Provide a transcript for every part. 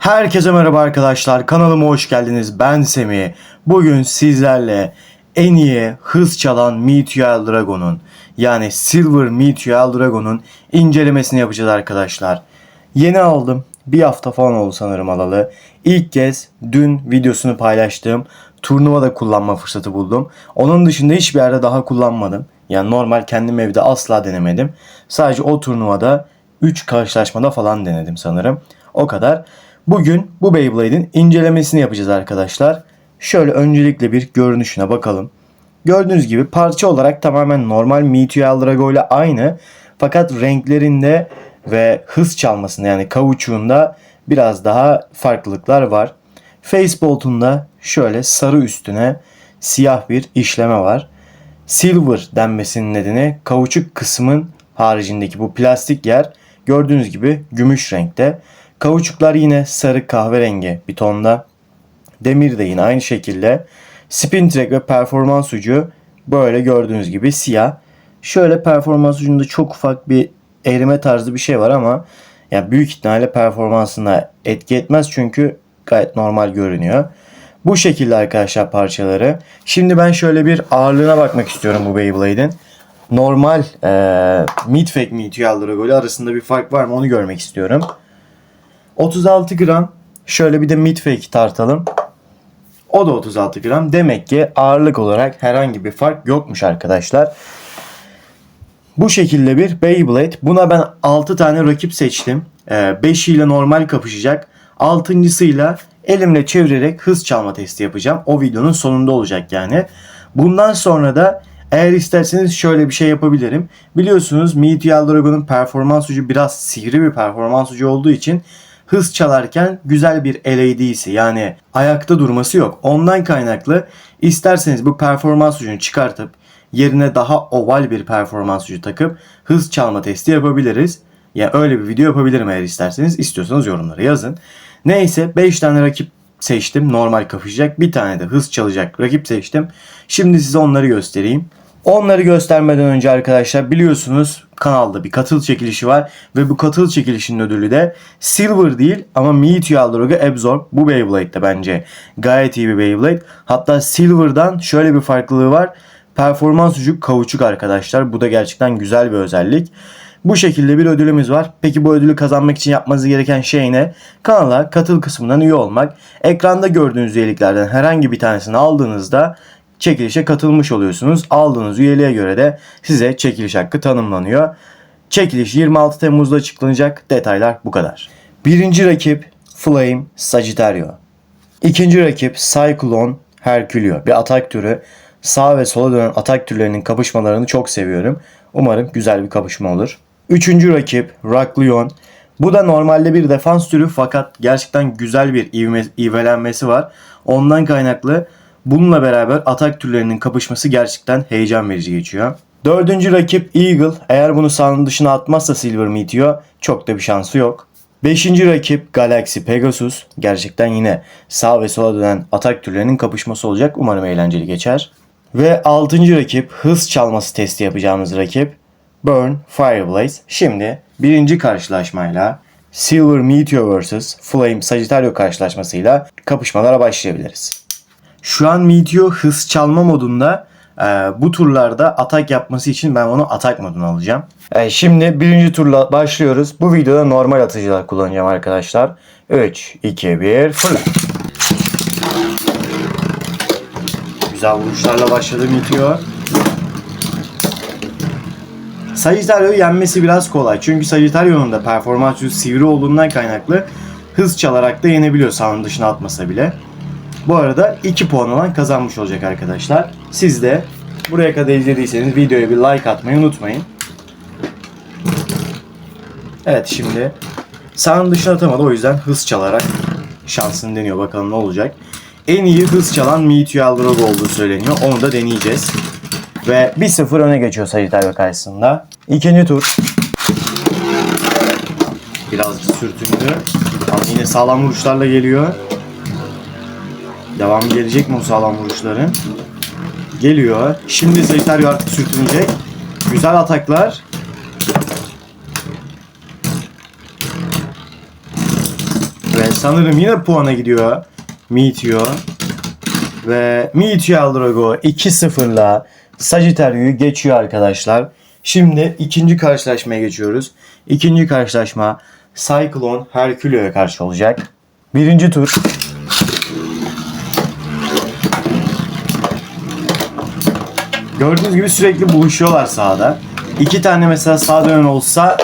Herkese merhaba arkadaşlar. Kanalıma hoş geldiniz. Ben Semih. Bugün sizlerle en iyi hız çalan Meteor Dragon'un yani Silver Meteor Dragon'un incelemesini yapacağız arkadaşlar. Yeni aldım. Bir hafta falan oldu sanırım alalı. İlk kez dün videosunu paylaştığım turnuvada kullanma fırsatı buldum. Onun dışında hiçbir yerde daha kullanmadım. Yani normal kendim evde asla denemedim. Sadece o turnuvada 3 karşılaşmada falan denedim sanırım. O kadar. Bugün bu Beyblade'in incelemesini yapacağız arkadaşlar. Şöyle öncelikle bir görünüşüne bakalım. Gördüğünüz gibi parça olarak tamamen normal Meteor Drago ile aynı. Fakat renklerinde ve hız çalmasında yani kavuçuğunda biraz daha farklılıklar var. Facebolt'unda şöyle sarı üstüne siyah bir işleme var. Silver denmesinin nedeni kauçuk kısmın haricindeki bu plastik yer gördüğünüz gibi gümüş renkte. Kauçuklar yine sarı kahverengi bir tonda. Demir de yine aynı şekilde. Spin track ve performans ucu böyle gördüğünüz gibi siyah. Şöyle performans ucunda çok ufak bir erime tarzı bir şey var ama ya büyük ihtimalle performansına etki etmez çünkü gayet normal görünüyor. Bu şekilde arkadaşlar parçaları. Şimdi ben şöyle bir ağırlığına bakmak istiyorum bu Beyblade'in. Normal e, Midfake Meteor Drago ile arasında bir fark var mı onu görmek istiyorum. 36 gram. Şöyle bir de Midfake tartalım. O da 36 gram. Demek ki ağırlık olarak herhangi bir fark yokmuş arkadaşlar. Bu şekilde bir Beyblade. Buna ben 6 tane rakip seçtim. 5 ile normal kapışacak. 6.sıyla elimle çevirerek hız çalma testi yapacağım. O videonun sonunda olacak yani. Bundan sonra da eğer isterseniz şöyle bir şey yapabilirim. Biliyorsunuz Meteor Dragon'un performans ucu biraz sivri bir performans ucu olduğu için hız çalarken güzel bir LAD'si yani ayakta durması yok. Ondan kaynaklı isterseniz bu performans ucunu çıkartıp yerine daha oval bir performans ucu takıp hız çalma testi yapabiliriz. Ya yani öyle bir video yapabilirim eğer isterseniz. İstiyorsanız yorumlara yazın. Neyse 5 tane rakip seçtim. Normal kapışacak. Bir tane de hız çalacak rakip seçtim. Şimdi size onları göstereyim. Onları göstermeden önce arkadaşlar biliyorsunuz kanalda bir katıl çekilişi var ve bu katıl çekilişinin ödülü de Silver değil ama Meteor Drago Absorb bu Beyblade'de bence gayet iyi bir Beyblade. Hatta Silver'dan şöyle bir farklılığı var. Performans ucu kauçuk arkadaşlar. Bu da gerçekten güzel bir özellik. Bu şekilde bir ödülümüz var. Peki bu ödülü kazanmak için yapmanız gereken şey ne? Kanala katıl kısmından üye olmak. Ekranda gördüğünüz üyeliklerden herhangi bir tanesini aldığınızda çekilişe katılmış oluyorsunuz. Aldığınız üyeliğe göre de size çekiliş hakkı tanımlanıyor. Çekiliş 26 Temmuz'da açıklanacak. Detaylar bu kadar. Birinci rakip Flame Sagittario. İkinci rakip Cyclone Herculeo. Bir atak türü. Sağ ve sola dönen atak türlerinin kapışmalarını çok seviyorum. Umarım güzel bir kapışma olur. Üçüncü rakip Rakleon. Bu da normalde bir defans türü fakat gerçekten güzel bir ivme, ivmelenmesi var. Ondan kaynaklı bununla beraber atak türlerinin kapışması gerçekten heyecan verici geçiyor. Dördüncü rakip Eagle. Eğer bunu sahanın dışına atmazsa Silver Meteor çok da bir şansı yok. Beşinci rakip Galaxy Pegasus. Gerçekten yine sağ ve sola dönen atak türlerinin kapışması olacak. Umarım eğlenceli geçer. Ve altıncı rakip hız çalması testi yapacağımız rakip Burn Fireblaze. Şimdi birinci karşılaşmayla Silver Meteor vs. Flame Sagittario karşılaşmasıyla kapışmalara başlayabiliriz. Şu an Meteor hız çalma modunda e, bu turlarda atak yapması için ben onu atak moduna alacağım. E, şimdi birinci turla başlıyoruz. Bu videoda normal atıcılar kullanacağım arkadaşlar. 3, 2, 1, fırla. Güzel vuruşlarla başladı Meteor. Sagittario'yu yenmesi biraz kolay. Çünkü Sagittario'nun da performansı sivri olduğundan kaynaklı hız çalarak da yenebiliyor sahanın dışına atmasa bile. Bu arada 2 puan olan kazanmış olacak arkadaşlar. Siz de buraya kadar izlediyseniz videoya bir like atmayı unutmayın. Evet şimdi sahanın dışına atamadı o yüzden hız çalarak şansını deniyor. Bakalım ne olacak. En iyi hız çalan Meteor Drago olduğu söyleniyor. Onu da deneyeceğiz. Ve 1-0 öne geçiyor Sagittario karşısında. İkinci tur. Birazcık sürtündü. Ama yine sağlam vuruşlarla geliyor. Devam gelecek mi o sağlam vuruşların? Geliyor. Şimdi Sagittario artık sürtünecek. Güzel ataklar. Ve sanırım yine puana gidiyor. Meteor. Ve Meteor Drago 2-0'la Sagittarius'u geçiyor arkadaşlar. Şimdi ikinci karşılaşmaya geçiyoruz. İkinci karşılaşma Cyclone Herculeo'ya karşı olacak. Birinci tur. Gördüğünüz gibi sürekli buluşuyorlar sahada. İki tane mesela sağ dönen olsa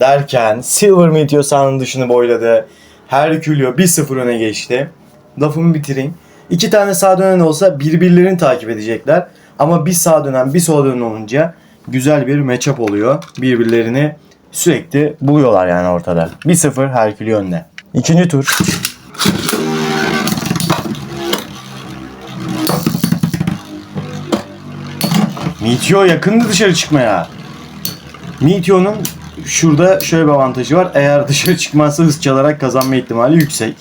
derken Silver Meteor sahanın dışını boyladı. Herculeo 1-0 öne geçti. Lafımı bitireyim. İki tane sağ dönen olsa birbirlerini takip edecekler. Ama bir sağ dönen bir sol dönen olunca güzel bir matchup oluyor. Birbirlerini sürekli buluyorlar yani ortada. 1-0 Herculeo önde. İkinci tur. Meteor yakındı dışarı çıkmaya. Meteor'un şurada şöyle bir avantajı var. Eğer dışarı çıkmazsa hız çalarak kazanma ihtimali yüksek.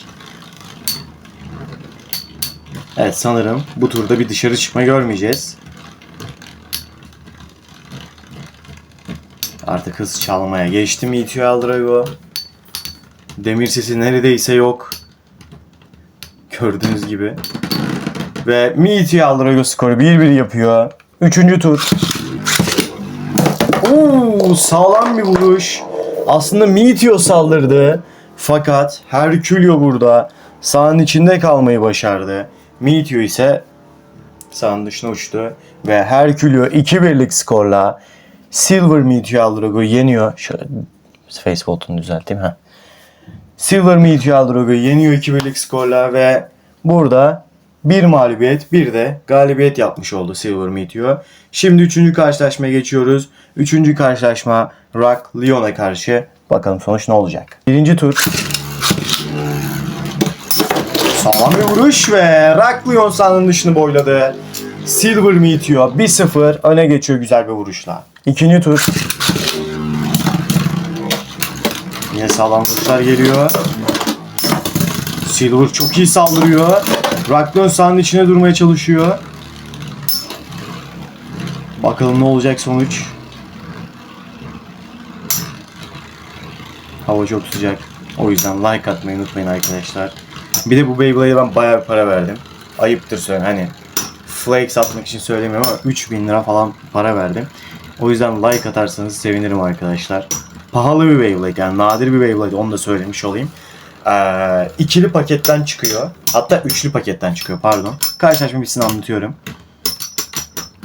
Evet sanırım bu turda bir dışarı çıkma görmeyeceğiz. Artık hız çalmaya geçti Meteor Drago. Demir sesi neredeyse yok. Gördüğünüz gibi. Ve Meteor Drago skoru 1-1 yapıyor. Üçüncü tur. Oo, sağlam bir vuruş. Aslında Meteor saldırdı. Fakat Herculeo burada sahanın içinde kalmayı başardı. Meteor ise sahanın dışına uçtu. Ve Herculeo 2-1'lik skorla Silver Meteor Drago'yu yeniyor. Şöyle Facebook'unu düzelteyim ha. Silver Meteor Drago'yu yeniyor 2-1'lik skorla ve burada bir mağlubiyet bir de galibiyet yapmış oldu Silver Meteor. Şimdi üçüncü karşılaşmaya geçiyoruz. Üçüncü karşılaşma Rock Lyon'a karşı. Bakalım sonuç ne olacak. Birinci tur. Sağlam bir vuruş ve Rock Lyon sahanın dışını boyladı. Silver Meteor 1-0 öne geçiyor güzel bir vuruşla. İkinci tur. Yine sağlam vuruşlar geliyor. Silver çok iyi saldırıyor. Rakton sahanın içine durmaya çalışıyor. Bakalım ne olacak sonuç. Hava çok sıcak. O yüzden like atmayı unutmayın arkadaşlar. Bir de bu Beyblade'e ben bayağı para verdim. Ayıptır söyle hani flakes atmak için söylemiyorum ama 3000 lira falan para verdim. O yüzden like atarsanız sevinirim arkadaşlar. Pahalı bir Beyblade yani nadir bir Beyblade onu da söylemiş olayım. Ee, ikili paketten çıkıyor. Hatta üçlü paketten çıkıyor pardon. Karşılaşma bitsin anlatıyorum.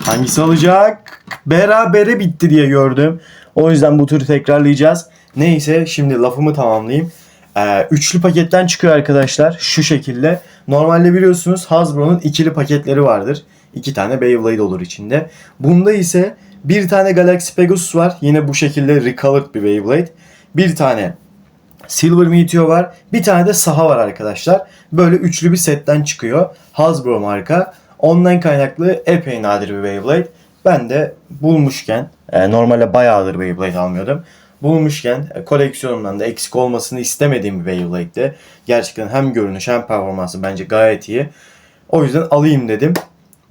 Hangisi alacak? Berabere bitti diye gördüm. O yüzden bu turu tekrarlayacağız. Neyse şimdi lafımı tamamlayayım. Ee, üçlü paketten çıkıyor arkadaşlar. Şu şekilde. Normalde biliyorsunuz Hasbro'nun ikili paketleri vardır. İki tane Beyblade olur içinde. Bunda ise bir tane Galaxy Pegasus var. Yine bu şekilde recolored bir Beyblade. Bir tane Silver Meteor var. Bir tane de saha var arkadaşlar. Böyle üçlü bir setten çıkıyor. Hasbro marka. Ondan kaynaklı epey nadir bir Beyblade. Ben de bulmuşken, e, normalde bayağıdır Beyblade almıyordum. Bulmuşken e, koleksiyonumdan da eksik olmasını istemediğim bir Beyblade'di. Gerçekten hem görünüş hem performansı bence gayet iyi. O yüzden alayım dedim.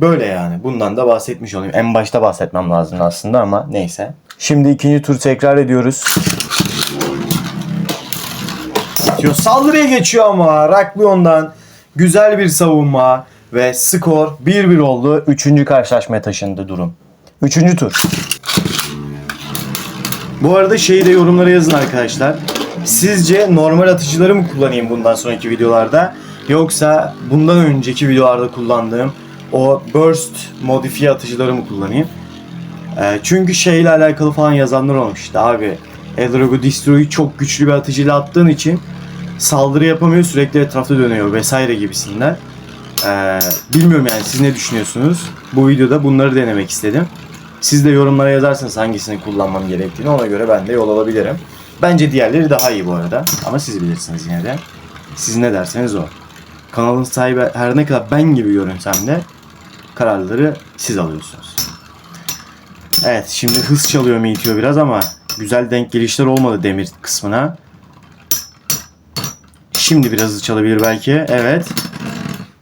Böyle yani. Bundan da bahsetmiş olayım. En başta bahsetmem lazım aslında ama neyse. Şimdi ikinci tur tekrar ediyoruz. Bitiyor. Saldırıya geçiyor ama Raklion'dan güzel bir savunma ve skor 1-1 oldu. Üçüncü karşılaşmaya taşındı durum. Üçüncü tur. Bu arada şeyi de yorumlara yazın arkadaşlar. Sizce normal atıcıları mı kullanayım bundan sonraki videolarda? Yoksa bundan önceki videolarda kullandığım o burst modifiye atıcıları mı kullanayım? Ee, çünkü şeyle alakalı falan yazanlar olmuş işte abi Eldrogo Destroy'u çok güçlü bir atıcıyla attığın için saldırı yapamıyor sürekli etrafta dönüyor vesaire gibisinden. Ee, bilmiyorum yani siz ne düşünüyorsunuz? Bu videoda bunları denemek istedim. Siz de yorumlara yazarsanız hangisini kullanmam gerektiğini ona göre ben de yol alabilirim. Bence diğerleri daha iyi bu arada. Ama siz bilirsiniz yine de. Siz ne derseniz o. Kanalın sahibi her ne kadar ben gibi görünsem de kararları siz alıyorsunuz. Evet şimdi hız çalıyor Meteor biraz ama güzel denk gelişler olmadı demir kısmına. Şimdi biraz hız çalabilir belki. Evet.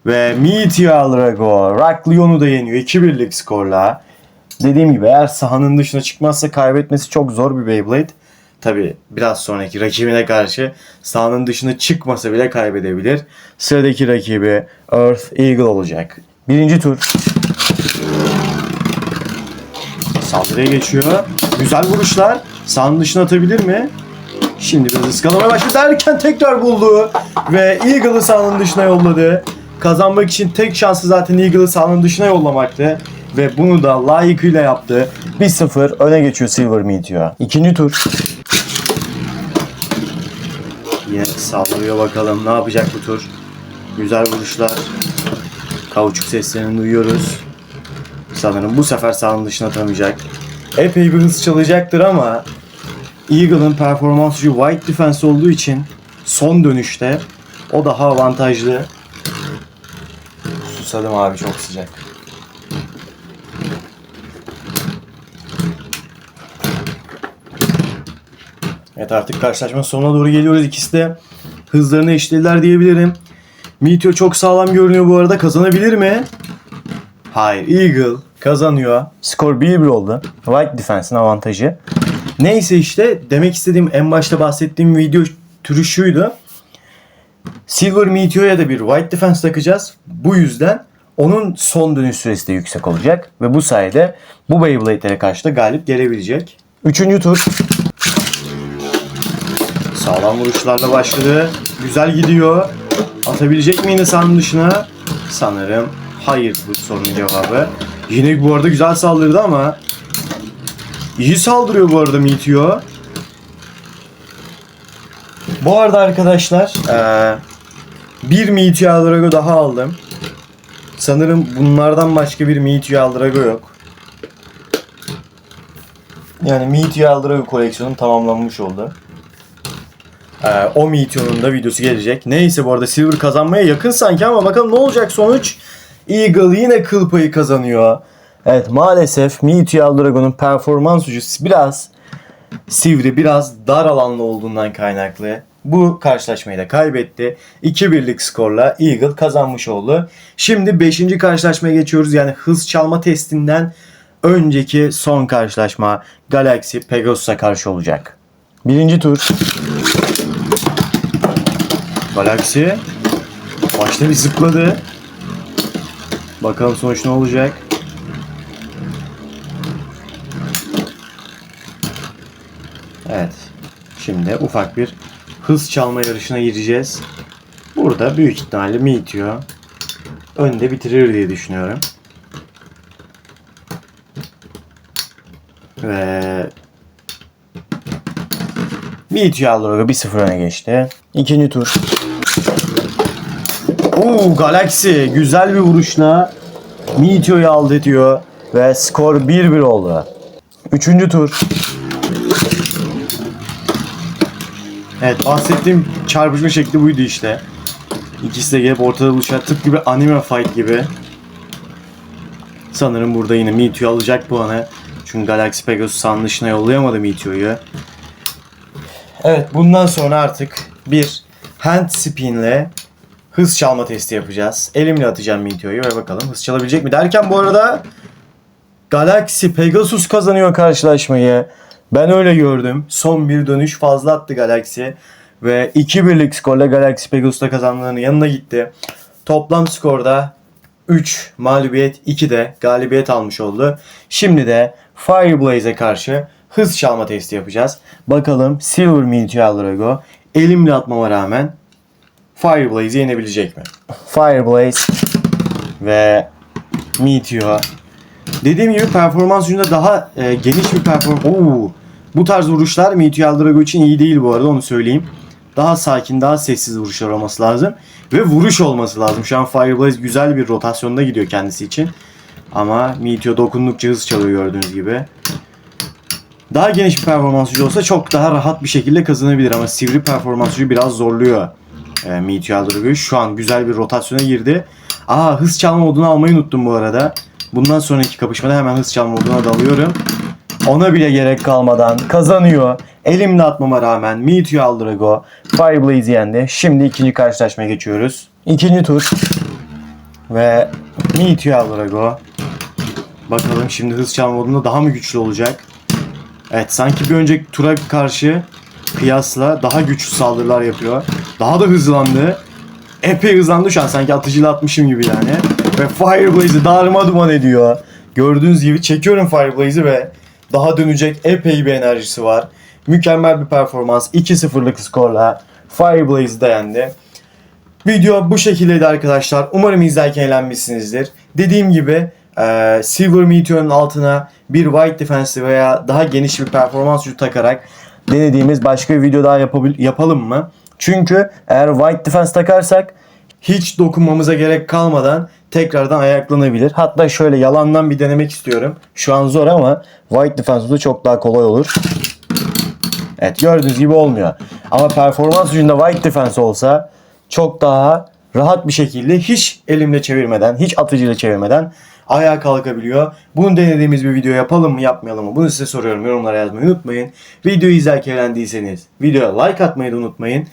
Ve Meteor Drago Rock Lyon'u da yeniyor 2-1'lik skorla. Dediğim gibi eğer sahanın dışına çıkmazsa kaybetmesi çok zor bir Beyblade. tabi biraz sonraki rakibine karşı sahanın dışına çıkmasa bile kaybedebilir. Sıradaki rakibi Earth Eagle olacak. Birinci tur. Saldırıya geçiyor. Güzel vuruşlar. Sahanın dışına atabilir mi? Şimdi biraz ıskalamaya başladı derken tekrar buldu. Ve Eagle'ı sahanın dışına yolladı. Kazanmak için tek şansı zaten Eagle'ı sahanın dışına yollamaktı. Ve bunu da layıkıyla yaptı. 1-0 öne geçiyor Silver Meteor. İkinci tur. Yine saldırıyor bakalım ne yapacak bu tur. Güzel vuruşlar. Kauçuk seslerini duyuyoruz. Sanırım bu sefer sahanın dışına atamayacak. Epey bir hız çalacaktır ama Eagle'ın performansı White Defense olduğu için son dönüşte o daha avantajlı. Susadım abi çok sıcak. Evet artık karşılaşma sonuna doğru geliyoruz. İkisi de hızlarını eşitlediler diyebilirim. Meteor çok sağlam görünüyor bu arada. Kazanabilir mi? Hayır. Eagle kazanıyor. Skor 1-1 oldu. White Defense'in avantajı. Neyse işte demek istediğim en başta bahsettiğim video türü şuydu. Silver Meteor'a da bir White Defense takacağız. Bu yüzden onun son dönüş süresi de yüksek olacak. Ve bu sayede bu Beyblade'lere karşı da galip gelebilecek. Üçüncü tur. Sağlam vuruşlarla başladı. Güzel gidiyor. Atabilecek mi yine dışına? Sanırım hayır bu sorunun cevabı. Yine bu arada güzel saldırdı ama iyi saldırıyor bu arada Meteor. Bu arada arkadaşlar eee, bir Meteor Drago daha aldım. Sanırım bunlardan başka bir Meteor Drago yok. Yani Meteor Drago koleksiyonum tamamlanmış oldu. Ee, o Meteor'un da videosu gelecek. Neyse bu arada Silver kazanmaya yakın sanki ama bakalım ne olacak sonuç. Eagle yine kıl payı kazanıyor. Evet maalesef Meteor Dragon'un performans ucu biraz sivri, biraz dar alanlı olduğundan kaynaklı. Bu karşılaşmayı da kaybetti. 2-1'lik skorla Eagle kazanmış oldu. Şimdi 5. karşılaşmaya geçiyoruz. Yani hız çalma testinden önceki son karşılaşma Galaxy Pegasus'a karşı olacak. Birinci tur. Galaxy başta bir zıpladı. Bakalım sonuç ne olacak. Evet. Şimdi ufak bir hız çalma yarışına gireceğiz. Burada büyük ihtimalle Meteor önde bitirir diye düşünüyorum. Ve Meteor Logo 1-0 öne geçti. İkinci tur. Oo Galaxy güzel bir vuruşla Meteor'u aldı ediyor ve skor 1-1 oldu. Üçüncü tur. Evet bahsettiğim çarpışma şekli buydu işte. İkisi de gelip ortada buluşan tıpkı bir anime fight gibi. Sanırım burada yine Meteor alacak puanı. Çünkü Galaxy Pegasus sahanın dışına yollayamadı Meteor'u. Evet bundan sonra artık bir hand spinle hız çalma testi yapacağız. Elimle atacağım Meteor'u ve bakalım hız çalabilecek mi derken bu arada Galaxy Pegasus kazanıyor karşılaşmayı. Ben öyle gördüm. Son bir dönüş fazla attı Galaxy. Ve 2-1'lik skorla Galaxy Pegasus'ta kazandığının yanına gitti. Toplam skorda 3 mağlubiyet 2 de galibiyet almış oldu. Şimdi de Fireblaze'e karşı hız çalma testi yapacağız. Bakalım Silver Meteor Drago elimle atmama rağmen Fireblaze'i yenebilecek mi? Fireblaze ve Meteor. Dediğim gibi performans yönünde daha e, geniş bir performans. Oo, bu tarz vuruşlar Meteor Drago için iyi değil bu arada onu söyleyeyim. Daha sakin, daha sessiz vuruşlar olması lazım. Ve vuruş olması lazım. Şu an Fireblaze güzel bir rotasyonda gidiyor kendisi için. Ama Meteor dokundukça hız çalıyor gördüğünüz gibi. Daha geniş bir performans gücü olsa çok daha rahat bir şekilde kazanabilir ama sivri performans gücü biraz zorluyor e, Meteor Drago'yu. Şu an güzel bir rotasyona girdi. Aa hız çalma modunu almayı unuttum bu arada. Bundan sonraki kapışmada hemen hız çalma moduna dalıyorum. Ona bile gerek kalmadan kazanıyor. Elimle atmama rağmen Meteor Drago Fireblaze yendi. Şimdi ikinci karşılaşmaya geçiyoruz. İkinci tur. Ve Meteor Drago. Bakalım şimdi hız çalma modunda daha mı güçlü olacak? Evet sanki bir önceki tura karşı kıyasla daha güçlü saldırılar yapıyor. Daha da hızlandı. Epey hızlandı şu an sanki atıcıyla atmışım gibi yani. Ve Fireblaze'i darma duman ediyor. Gördüğünüz gibi çekiyorum Fireblaze'i ve daha dönecek epey bir enerjisi var. Mükemmel bir performans. 2-0'lık skorla Fireblaze'i de yendi. Video bu şekildeydi arkadaşlar. Umarım izlerken eğlenmişsinizdir. Dediğim gibi Silver Meteor'un altına bir White Defense veya daha geniş bir performans gücü takarak denediğimiz başka bir video daha yapalım mı? Çünkü eğer White Defense takarsak hiç dokunmamıza gerek kalmadan tekrardan ayaklanabilir. Hatta şöyle yalandan bir denemek istiyorum. Şu an zor ama White Defense'da çok daha kolay olur. Evet gördüğünüz gibi olmuyor. Ama performans gücünde White Defense olsa çok daha rahat bir şekilde hiç elimle çevirmeden, hiç atıcıyla çevirmeden ayağa kalkabiliyor. Bunu denediğimiz bir video yapalım mı yapmayalım mı? Bunu size soruyorum. Yorumlara yazmayı unutmayın. Videoyu izlerken eğlendiyseniz videoya like atmayı da unutmayın.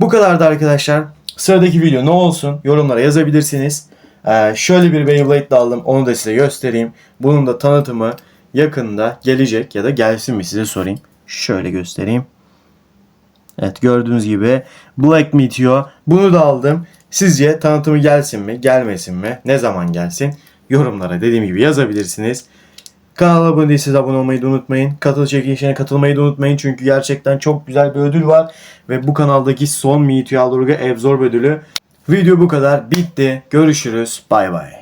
Bu kadardı arkadaşlar. Sıradaki video ne olsun? Yorumlara yazabilirsiniz. Ee, şöyle bir Beyblade de aldım. Onu da size göstereyim. Bunun da tanıtımı yakında gelecek ya da gelsin mi size sorayım. Şöyle göstereyim. Evet gördüğünüz gibi Black Meteor. Bunu da aldım. Sizce tanıtımı gelsin mi? Gelmesin mi? Ne zaman gelsin? Yorumlara dediğim gibi yazabilirsiniz. Kanala abone değilseniz abone olmayı da unutmayın. Katıl çekilişine katılmayı da unutmayın. Çünkü gerçekten çok güzel bir ödül var. Ve bu kanaldaki son Meteor Alurga Absorb ödülü. Video bu kadar. Bitti. Görüşürüz. Bay bay.